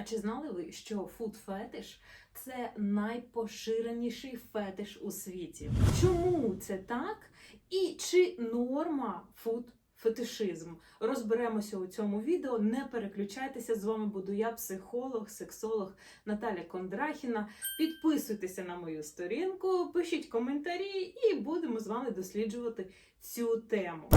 А чи знали ви, що фуд-фетиш – це найпоширеніший фетиш у світі? Чому це так? І чи норма фуд-фетишизм? Розберемося у цьому відео. Не переключайтеся. З вами буду я, психолог, сексолог Наталя Кондрахіна. Підписуйтеся на мою сторінку, пишіть коментарі, і будемо з вами досліджувати цю тему.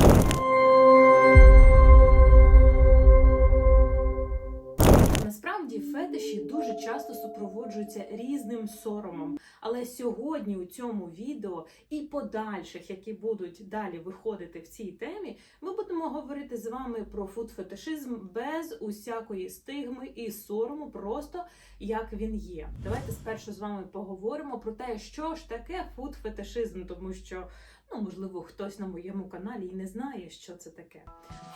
Насправді фетиші дуже часто супроводжуються різним соромом. Але сьогодні у цьому відео і подальших, які будуть далі виходити в цій темі, ми будемо говорити з вами про фуд-фетишизм без усякої стигми і сорому, просто як він є. Давайте спершу з вами поговоримо про те, що ж таке фуд-фетишизм, тому що. Ну, можливо, хтось на моєму каналі і не знає, що це таке.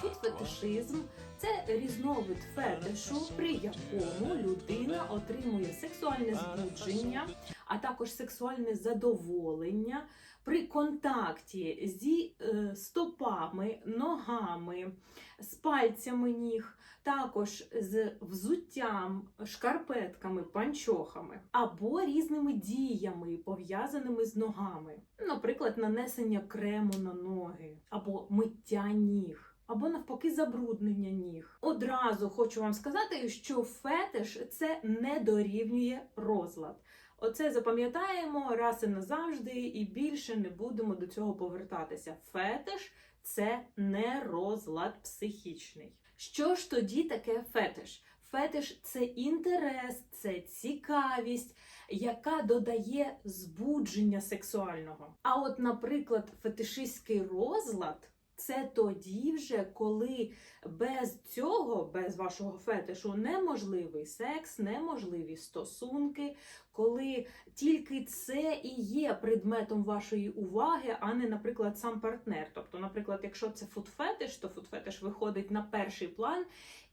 Фуд-фетишизм це різновид фетишу, при якому людина отримує сексуальне збудження, а також сексуальне задоволення при контакті зі е, стопами, ногами, з пальцями ніг, також з взуттям, шкарпетками, панчохами або різними діями, пов'язаними з ногами, наприклад, нанесення крему на ноги або миття ніг. Або навпаки забруднення ніг. Одразу хочу вам сказати, що фетиш це не дорівнює розлад. Оце запам'ятаємо раз і назавжди, і більше не будемо до цього повертатися. Фетиш це не розлад психічний. Що ж тоді таке фетиш? Фетиш це інтерес, це цікавість, яка додає збудження сексуального. А от, наприклад, фетишистський розлад. Це тоді вже, коли без цього, без вашого фетишу, неможливий секс, неможливі стосунки, коли тільки це і є предметом вашої уваги, а не, наприклад, сам партнер. Тобто, наприклад, якщо це фуд-фетиш, то фуд-фетиш виходить на перший план,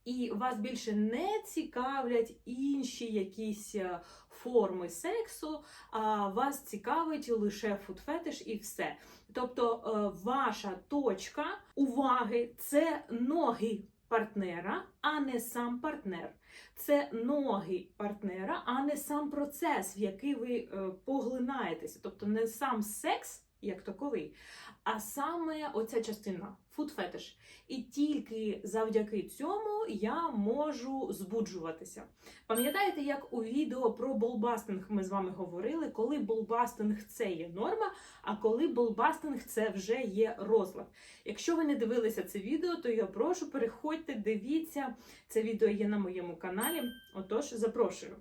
і вас більше не цікавлять інші якісь е, форми сексу, а вас цікавить лише фуд-фетиш і все. Тобто е, ваша точка уваги це ноги партнера, а не сам партнер. Це ноги партнера, а не сам процес, в який ви е, поглинаєтеся. Тобто не сам секс, як таковий, а саме оця частина фуд-фетиш. І тільки завдяки цьому я можу збуджуватися. Пам'ятаєте, як у відео про болбастинг ми з вами говорили, коли болбастинг це є норма, а коли болбастинг це вже є розлад. Якщо ви не дивилися це відео, то я прошу, переходьте, дивіться. Це відео є на моєму каналі. Отож, запрошую.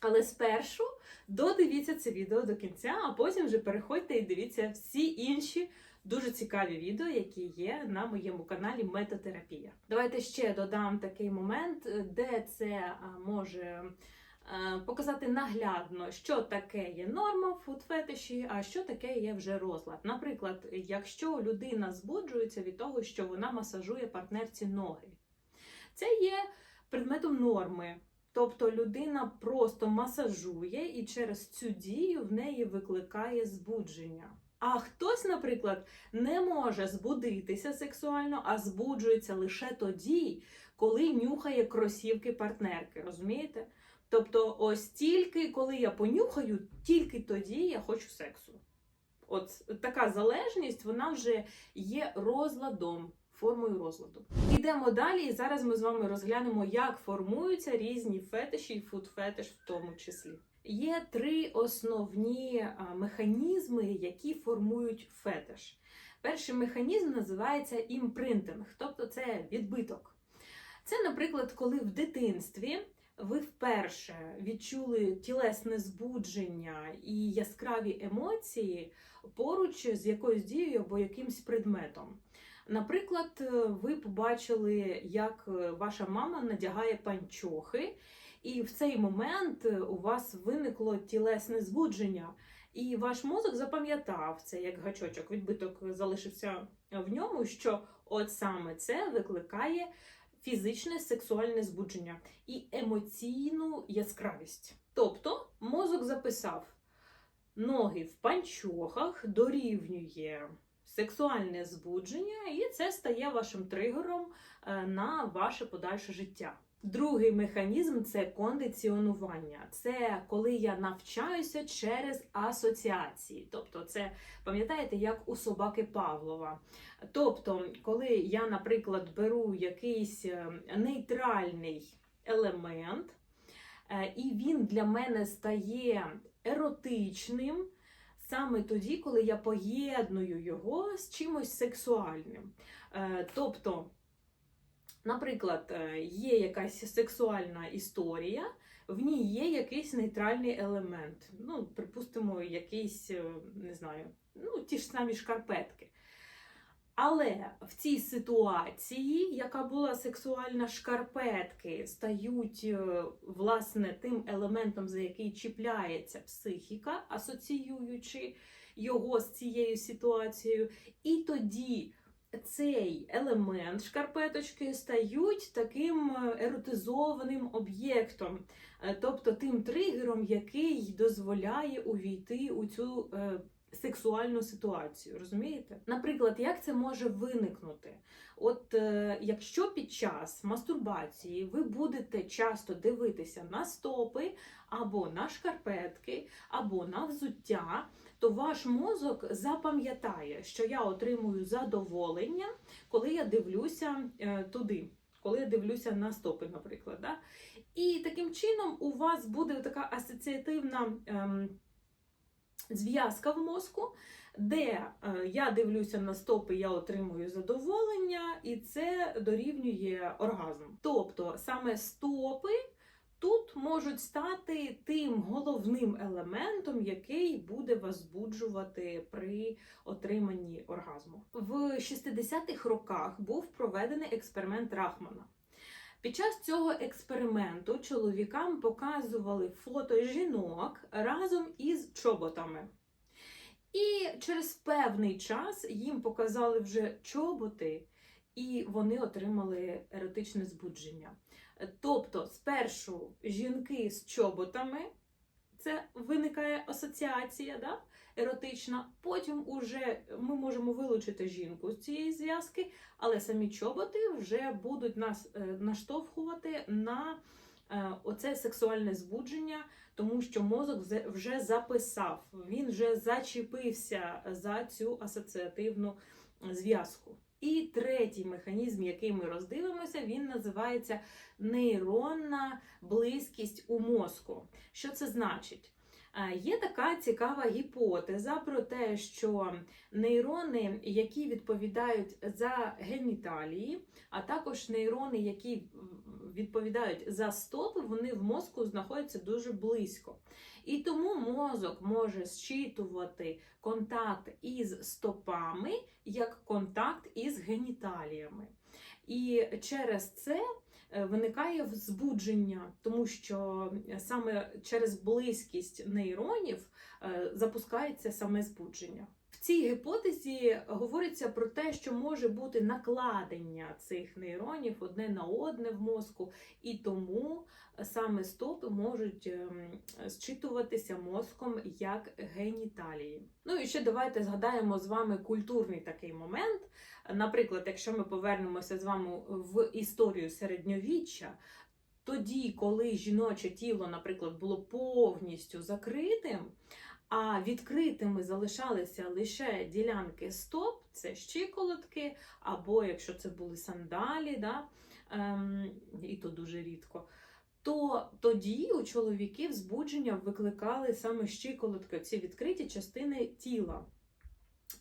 Але спершу додивіться це відео до кінця, а потім вже переходьте і дивіться всі інші дуже цікаві відео, які є на моєму каналі Метатерапія. Давайте ще додам такий момент, де це може е, показати наглядно, що таке є норма фудфетиші, а що таке є вже розлад. Наприклад, якщо людина збуджується від того, що вона масажує партнерці ноги, це є предметом норми. Тобто людина просто масажує і через цю дію в неї викликає збудження. А хтось, наприклад, не може збудитися сексуально, а збуджується лише тоді, коли нюхає кросівки партнерки. Розумієте? Тобто, ось тільки коли я понюхаю, тільки тоді я хочу сексу. От така залежність, вона вже є розладом формою розладу. Йдемо далі, і зараз ми з вами розглянемо, як формуються різні фетиші і фуд-фетиш в тому числі. Є три основні механізми, які формують фетиш. Перший механізм називається імпринтинг, тобто це відбиток. Це, наприклад, коли в дитинстві ви вперше відчули тілесне збудження і яскраві емоції поруч з якоюсь дією або якимсь предметом. Наприклад, ви побачили, як ваша мама надягає панчохи, і в цей момент у вас виникло тілесне збудження, і ваш мозок запам'ятав це як гачочок, відбиток залишився в ньому, що от саме це викликає фізичне сексуальне збудження і емоційну яскравість. Тобто мозок записав ноги в панчохах дорівнює сексуальне збудження, і це стає вашим тригером е, на ваше подальше життя. Другий механізм це кондиціонування. Це коли я навчаюся через асоціації. Тобто, це пам'ятаєте, як у собаки Павлова. Тобто, коли я, наприклад, беру якийсь е, нейтральний елемент, е, і він для мене стає еротичним. Саме тоді, коли я поєдную його з чимось сексуальним. Е, Тобто, наприклад, е, є якась сексуальна історія, в ній є якийсь нейтральний елемент. Ну, припустимо, якийсь, е, не знаю, ну, ті ж самі шкарпетки. Але в цій ситуації, яка була сексуальна, шкарпетки стають е, власне тим елементом, за який чіпляється психіка, асоціюючи його з цією ситуацією. І тоді цей елемент шкарпеточки стають таким е, еротизованим об'єктом, е, тобто тим тригером, який дозволяє увійти у цю сексуальну ситуацію. Розумієте? Наприклад, як це може виникнути? От е, якщо під час мастурбації ви будете часто дивитися на стопи або на шкарпетки, або на взуття, то ваш мозок запам'ятає, що я отримую задоволення, коли я дивлюся е, туди. Коли я дивлюся на стопи, наприклад. Да? І таким чином у вас буде така асоціативна ем, зв'язка в мозку, де е, я дивлюся на стопи, я отримую задоволення, і це дорівнює оргазм. Тобто саме стопи тут можуть стати тим головним елементом, який буде вас збуджувати при отриманні оргазму. В 60-х роках був проведений експеримент Рахмана. Під час цього експерименту чоловікам показували фото жінок разом із чоботами. І через певний час їм показали вже чоботи, і вони отримали еротичне збудження. Тобто, спершу жінки з чоботами, це виникає асоціація да? Еротична. Потім уже ми можемо вилучити жінку з цієї зв'язки, але самі чоботи вже будуть нас е, наштовхувати на е, оце сексуальне збудження, тому що мозок вже записав, він вже зачепився за цю асоціативну зв'язку. І третій механізм, який ми роздивимося, він називається нейронна близькість у мозку. Що це значить? Є така цікава гіпотеза про те, що нейрони, які відповідають за геніталії, а також нейрони, які відповідають за стопи, вони в мозку знаходяться дуже близько. І тому мозок може зчитувати контакт із стопами як контакт із геніталіями. І через це виникає збудження, тому що саме через близькість нейронів е, запускається саме збудження. Цій гіпотезі говориться про те, що може бути накладення цих нейронів одне на одне в мозку, і тому саме стопи можуть ем, зчитуватися мозком як геніталії. Ну і ще давайте згадаємо з вами культурний такий момент. Наприклад, якщо ми повернемося з вами в історію середньовіччя, тоді, коли жіноче тіло, наприклад, було повністю закритим, а відкритими залишалися лише ділянки стоп, це щиколотки, або якщо це були сандалі, да, ем, і то дуже рідко. То тоді у чоловіків збудження викликали саме щиколотки, ці відкриті частини тіла.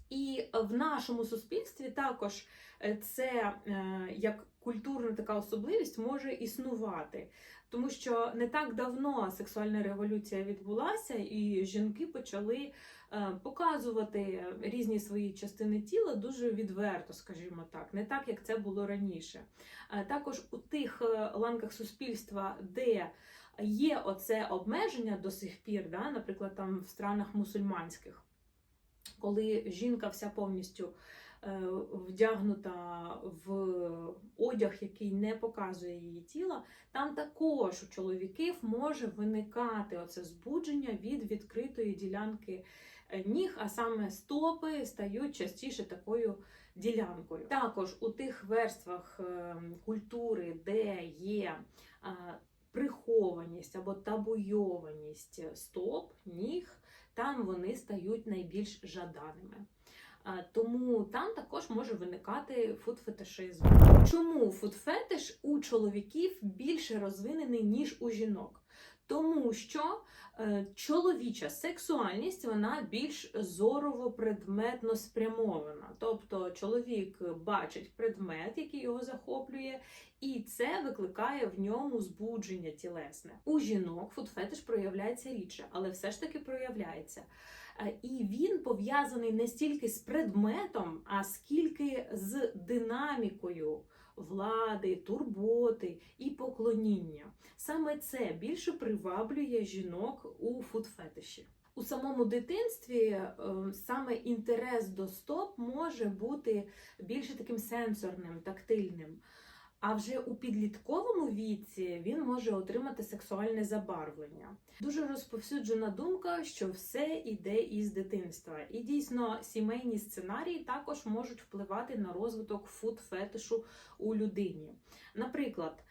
І в нашому суспільстві також е, це е, як культурна така особливість може існувати. Тому що не так давно сексуальна революція відбулася, і жінки почали е, показувати різні свої частини тіла дуже відверто, скажімо так, не так, як це було раніше. Е, Також у тих е, ланках суспільства, де є оце обмеження до сих пір, да, наприклад, там в странах мусульманських, коли жінка вся повністю вдягнута в одяг, який не показує її тіла, там також у чоловіків може виникати оце збудження від відкритої ділянки е, ніг, а саме стопи стають частіше такою ділянкою. Також у тих верствах е, культури, де є е, прихованість або табуйованість стоп, ніг, там вони стають найбільш жаданими. Е, Тому там також може виникати фудфетишизм. Чому фудфетиш у чоловіків більше розвинений, ніж у жінок? Тому що е, чоловіча сексуальність вона більш зорово предметно спрямована. Тобто чоловік бачить предмет, який його захоплює, і це викликає в ньому збудження тілесне. У жінок фудфетиш проявляється рідше, але все ж таки проявляється. Е, І він пов'язаний не стільки з предметом, а скільки з динамікою влади, турботи і поклоніння. Саме це більше приваблює жінок у фудфетиші. У самому дитинстві е, саме інтерес до стоп може бути більше таким сенсорним, тактильним. А вже у підлітковому віці він може отримати сексуальне забарвлення. Дуже розповсюджена думка, що все йде із дитинства. І дійсно, сімейні сценарії також можуть впливати на розвиток фуд-фетишу у людині. Наприклад,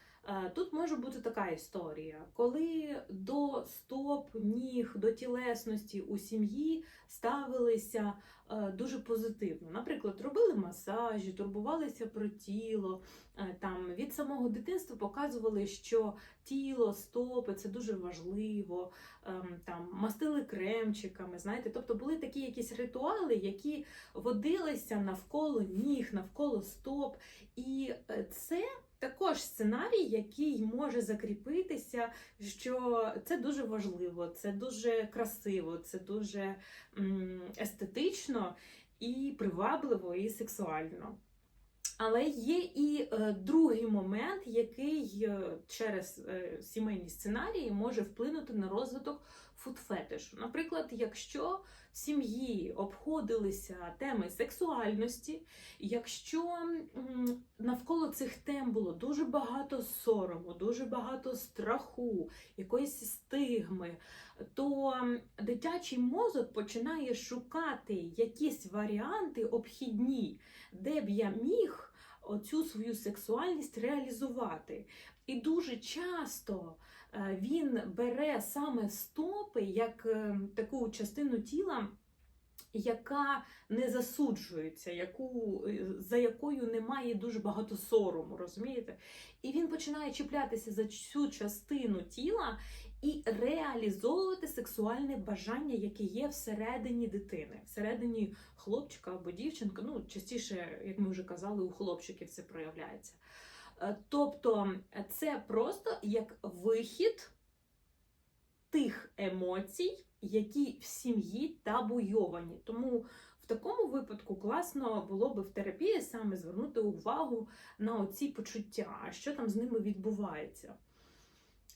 тут може бути така історія, коли до стоп, ніг, до тілесності у сім'ї ставилися е, дуже позитивно. Наприклад, робили масажі, турбувалися про тіло. Е, Там від самого дитинства показували, що тіло, стопи це дуже важливо. ем, Там мастили кремчиками. Знаєте, тобто були такі якісь ритуали, які водилися навколо ніг, навколо стоп. І е, це також сценарій, який може закріпитися, що це дуже важливо, це дуже красиво, це дуже естетично і привабливо, і сексуально. Але є і е, другий момент, який е, через е, сімейні сценарії може вплинути на розвиток фудфетишу. Наприклад, якщо в сім'ї обходилися теми сексуальності, якщо навколо цих тем було дуже багато сорому, дуже багато страху, якоїсь стигми, то дитячий мозок починає шукати якісь варіанти обхідні, де б я міг оцю свою сексуальність реалізувати. І дуже часто він бере саме стопи як е, таку частину тіла, яка не засуджується, яку, е, за якою немає дуже багато сорому, розумієте? І він починає чіплятися за цю частину тіла і реалізовувати сексуальне бажання, яке є всередині дитини, всередині хлопчика або дівчинка. Ну, частіше, як ми вже казали, у хлопчиків це проявляється. Е, Тобто, це просто як вихід тих емоцій, які в сім'ї табуйовані. Тому в такому випадку класно було би в терапії саме звернути увагу на оці почуття, що там з ними відбувається.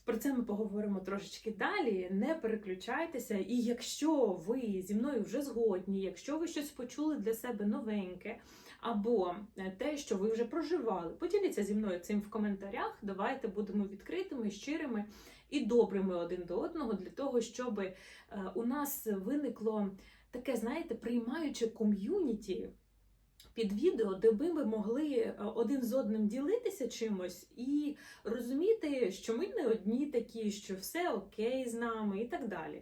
Про це ми поговоримо трошечки далі. Не переключайтеся. І якщо ви зі мною вже згодні, якщо ви щось почули для себе новеньке, або е, те, що ви вже проживали, поділіться зі мною цим в коментарях. Давайте будемо відкритими, щирими і добрими один до одного для того, щоб е, у нас виникло таке, знаєте, приймаюче ком'юніті під відео, де би ми могли е, один з одним ділитися чимось і розуміти, що ми не одні такі, що все окей з нами і так далі.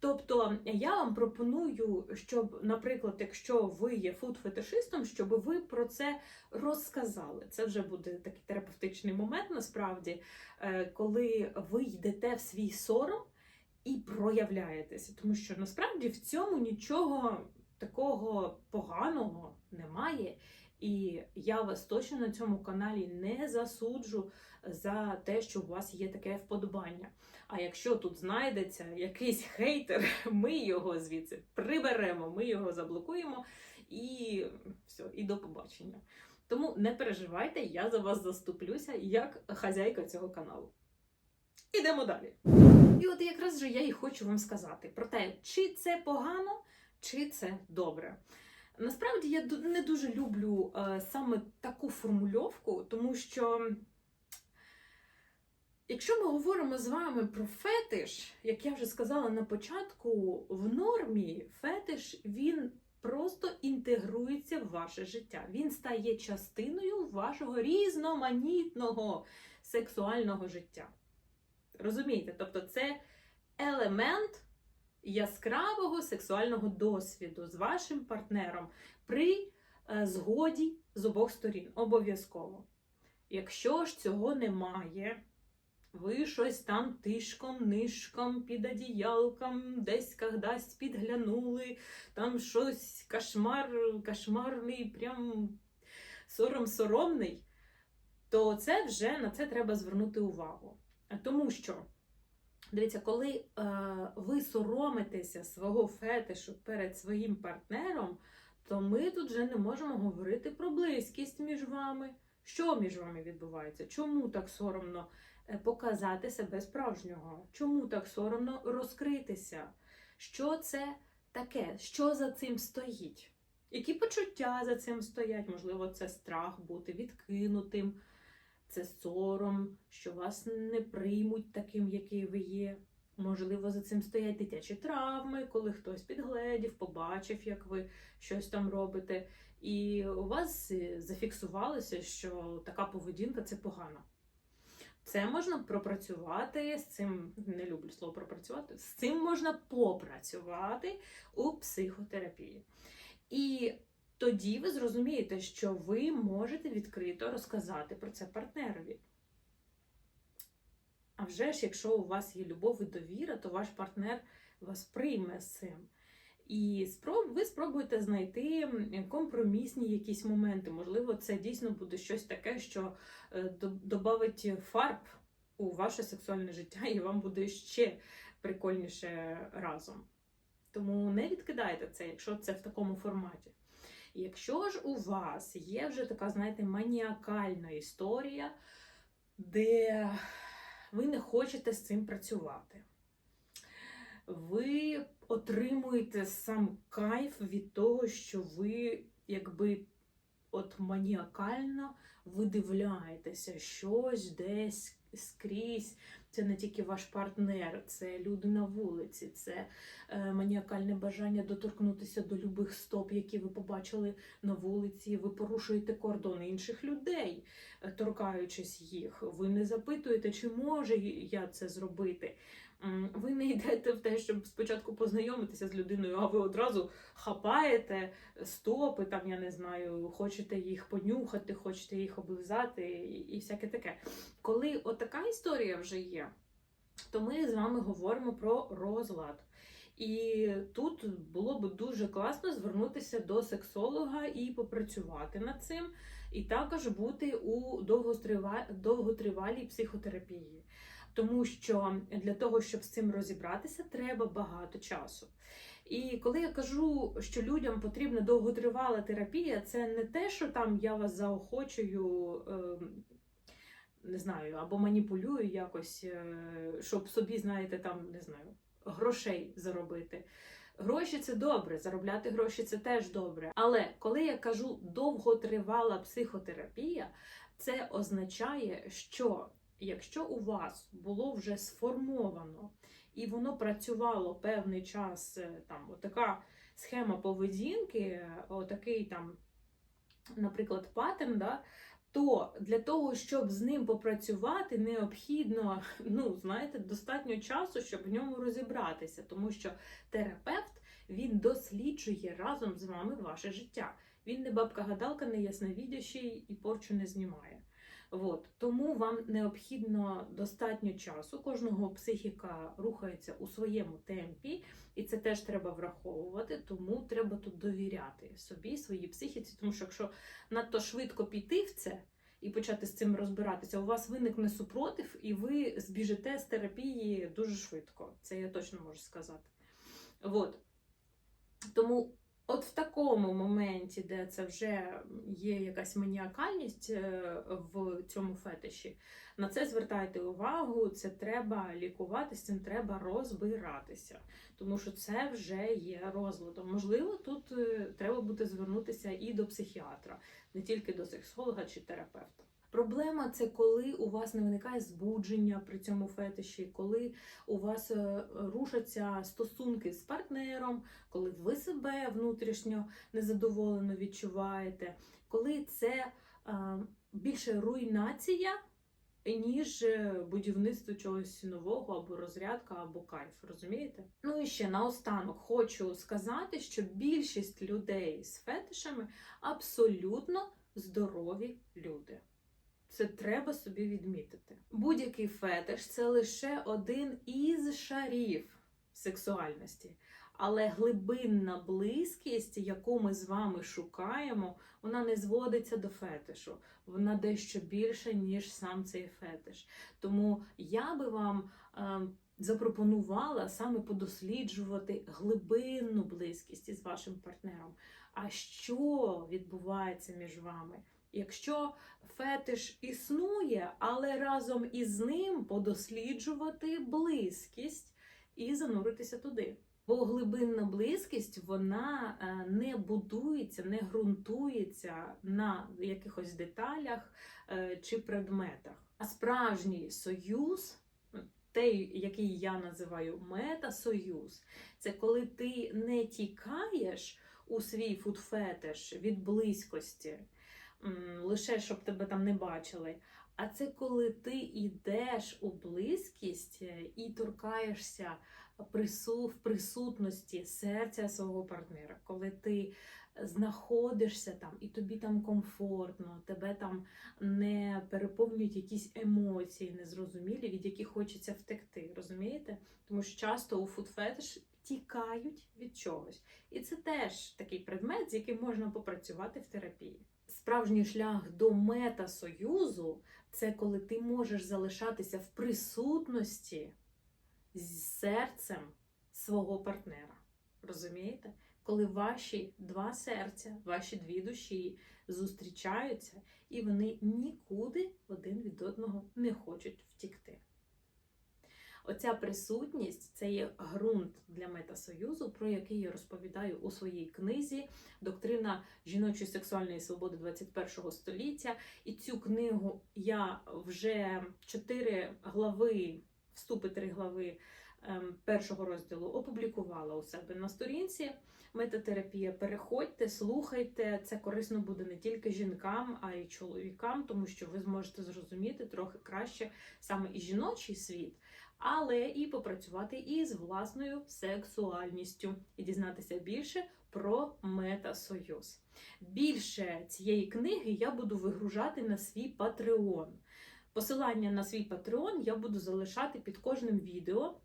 Тобто я вам пропоную, щоб, наприклад, якщо ви є фуд-фетишистом, щоб ви про це розказали. Це вже буде такий терапевтичний момент, насправді, е, коли ви йдете в свій сором і проявляєтеся. Тому що насправді в цьому нічого такого поганого немає. І я вас точно на цьому каналі не засуджу за те, що у вас є таке вподобання. А якщо тут знайдеться якийсь хейтер, ми його звідси приберемо, ми його заблокуємо і все, і до побачення. Тому не переживайте, я за вас заступлюся як хазяйка цього каналу. Ідемо далі. І от якраз же я і хочу вам сказати про те, чи це погано, чи це добре. Насправді я не дуже люблю е, саме таку формульовку, тому що якщо ми говоримо з вами про фетиш, як я вже сказала на початку, в нормі фетиш він просто інтегрується в ваше життя. Він стає частиною вашого різноманітного сексуального життя. Розумієте? Тобто, це елемент яскравого сексуального досвіду з вашим партнером при е, згоді з обох сторін. Обов'язково. Якщо ж цього немає, ви щось там тишком, нишком, під одіялком, десь кагдась підглянули, там щось кошмар, кошмарний, прям сором соромний, то це вже на це треба звернути увагу. Тому що, дивіться, коли е, ви соромитеся свого фетишу перед своїм партнером, то ми тут вже не можемо говорити про близькість між вами. Що між вами відбувається? Чому так соромно е, показати себе справжнього? Чому так соромно розкритися? Що це таке? Що за цим стоїть? Які почуття за цим стоять? Можливо, це страх бути відкинутим, це сором, що вас не приймуть таким, який ви є. Можливо, за цим стоять дитячі травми, коли хтось підгледів, побачив, як ви щось там робите. І у вас зафіксувалося, що така поведінка це погано. Це можна пропрацювати, з цим не люблю слово пропрацювати, з цим можна попрацювати у психотерапії. І тоді ви зрозумієте, що ви можете відкрито розказати про це партнерові. А вже ж, якщо у вас є любов і довіра, то ваш партнер вас прийме з цим. І ви спробуєте знайти компромісні якісь моменти. Можливо, це дійсно буде щось таке, що е, додавить фарб у ваше сексуальне життя, і вам буде ще прикольніше разом. Тому не відкидайте це, якщо це в такому форматі. Якщо ж у вас є вже така, знаєте, маніакальна історія, де ви не хочете з цим працювати, ви отримуєте сам кайф від того, що ви якби от маніакально видивляєтеся щось десь скрізь. Це не тільки ваш партнер, це люди на вулиці, це е, маніакальне бажання доторкнутися до любих стоп, які ви побачили на вулиці. Ви порушуєте кордони інших людей, е, торкаючись їх. Ви не запитуєте, чи може я це зробити. Ви не йдете в те, щоб спочатку познайомитися з людиною, а ви одразу хапаєте стопи, там я не знаю, хочете їх понюхати, хочете їх облизати і всяке таке. Коли отака історія вже є, то ми з вами говоримо про розлад. І тут було б дуже класно звернутися до сексолога і попрацювати над цим, і також бути у довготривалій психотерапії. Тому що для того, щоб з цим розібратися, треба багато часу. І коли я кажу, що людям потрібна довготривала терапія, це не те, що там я вас заохочую, ем, не знаю, або маніпулюю якось, е, щоб собі, знаєте, там не знаю, грошей заробити. Гроші це добре, заробляти гроші це теж добре. Але коли я кажу довготривала психотерапія, це означає, що якщо у вас було вже сформовано і воно працювало певний час, е, там отака схема поведінки, е, отакий там, наприклад, паттерн, да, то для того, щоб з ним попрацювати, необхідно, ну, знаєте, достатньо часу, щоб в ньому розібратися, тому що терапевт він досліджує разом з вами ваше життя. Він не бабка-гадалка, не ясновідящий і порчу не знімає. От. Тому вам необхідно достатньо часу. Кожного психіка рухається у своєму темпі, і це теж треба враховувати. Тому треба тут довіряти собі, своїй психіці. Тому що якщо надто швидко піти в це і почати з цим розбиратися, у вас виникне супротив, і ви збіжите з терапії дуже швидко. Це я точно можу сказати. От. Тому От в такому моменті, де це вже є якась маніакальність е, в цьому фетиші, на це звертайте увагу, це треба лікувати, з цим треба розбиратися, тому що це вже є розладом. Можливо, тут е, треба буде звернутися і до психіатра, не тільки до сексолога чи терапевта. Проблема це коли у вас не виникає збудження при цьому фетиші, коли у вас е, рушаться стосунки з партнером, коли ви себе внутрішньо незадоволено відчуваєте, коли це е, більше руйнація, ніж е, будівництво чогось нового, або розрядка, або кайф. Розумієте? Ну і ще наостанок хочу сказати, що більшість людей з фетишами абсолютно здорові люди. Це треба собі відмітити. Будь-який фетиш це лише один із шарів сексуальності. Але глибинна близькість, яку ми з вами шукаємо, вона не зводиться до фетишу. Вона дещо більше, ніж сам цей фетиш. Тому я би вам е, запропонувала саме подосліджувати глибинну близькість із вашим партнером. А що відбувається між вами? Якщо фетиш існує, але разом із ним подосліджувати близькість і зануритися туди. Бо глибинна близькість вона е, не будується, не ґрунтується на якихось деталях е, чи предметах. А справжній союз, той, який я називаю мета-союз, це коли ти не тікаєш у свій фудфетиш від близькості, лише щоб тебе там не бачили. А це коли ти йдеш у близькість е, і торкаєшся в присутності серця свого партнера, коли ти знаходишся там і тобі там комфортно, тебе там не переповнюють якісь емоції незрозумілі, від яких хочеться втекти. Розумієте? Тому що часто у фудфетиш тікають від чогось. І це теж такий предмет, з яким можна попрацювати в терапії. Справжній шлях до мета-союзу це коли ти можеш залишатися в присутності з серцем свого партнера. Розумієте? Коли ваші два серця, ваші дві душі зустрічаються, і вони нікуди один від одного не хочуть втікти. Оця присутність це є ґрунт для метасоюзу, про який я розповідаю у своїй книзі Доктрина жіночої сексуальної свободи 21 століття. І цю книгу я вже чотири глави, вступи три глави ем, першого розділу опублікувала у себе на сторінці. Метатерапія. Переходьте, слухайте. Це корисно буде не тільки жінкам, а й чоловікам, тому що ви зможете зрозуміти трохи краще саме і жіночий світ, але і попрацювати із власною сексуальністю і дізнатися більше про метасоюз. Більше цієї книги я буду вигружати на свій Patreon. Посилання на свій Patreon я буду залишати під кожним відео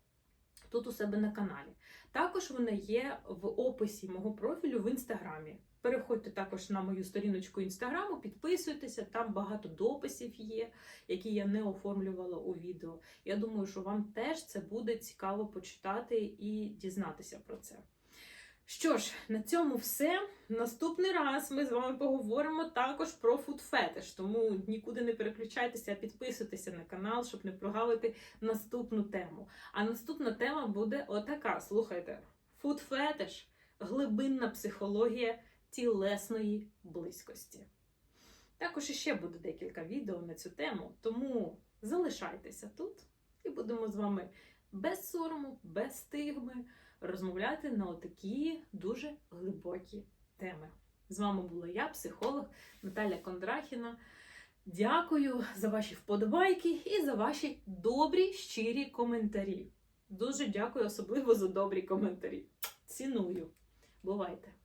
тут у себе на каналі. Також вона є в описі мого профілю в інстаграмі. Переходьте також на мою сторіночку інстаграму, підписуйтеся, там багато дописів є, які я не оформлювала у відео. Я думаю, що вам теж це буде цікаво почитати і дізнатися про це. Що ж, на цьому все. Наступний раз ми з вами поговоримо також про фудфетиш, тому нікуди не переключайтеся, підписуйтеся на канал, щоб не прогавити наступну тему. А наступна тема буде отака: слухайте: фудфетиш глибинна психологія тілесної близькості. Також іще буде декілька відео на цю тему, тому залишайтеся тут і будемо з вами без сорому, без стигми розмовляти на отакі дуже глибокі теми. З вами була я, психолог Наталя Кондрахіна. Дякую за ваші вподобайки і за ваші добрі, щирі коментарі. Дуже дякую, особливо за добрі коментарі. Ціную. Бувайте!